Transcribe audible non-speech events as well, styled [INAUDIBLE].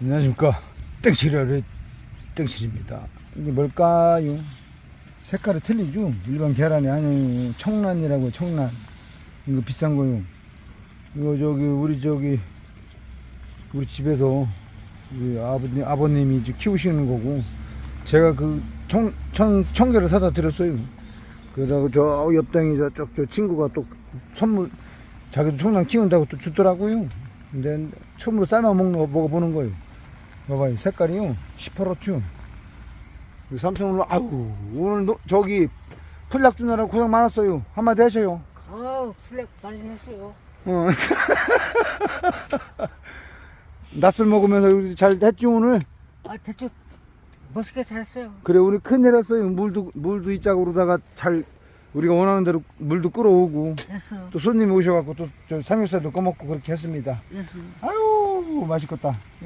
안녕하십니까. 땡실이라의 땡실입니다. 이게 뭘까요? 색깔이 틀리죠? 일반 계란이 아니 청란이라고 청란. 이거 비싼 거요. 이거 저기 우리 저기 우리 집에서 우리 아버님 아버님이 이제 키우시는 거고 제가 그 청, 청, 청개를 사다 드렸어요. 그러고 저 옆당이 저쪽 저 친구가 또 선물 자기도 청란 키운다고 또 주더라고요. 근데 처음으로 삶아 먹는 거 먹어보는 거예요 봐봐요 색깔이요 시퍼렇죠 우리 삼성 오늘 아우 오늘 노- 저기 풀락 주느라고 고생 많았어요 한마디 하셔요 아우 플렉 많이 했어요. 어. [LAUGHS] 낮술 먹으면서 우리 잘 했죠 오늘 아 대충 멋있게 잘했어요. 그래 오늘 큰일 했어요 물도 물도 이 짝으로다가 잘 우리가 원하는 대로 물도 끌어오고 했어. 또 손님이 오셔갖고 또 저 삼겹살도 꺼먹고 그렇게 했습니다 했어. 아유 맛있겠다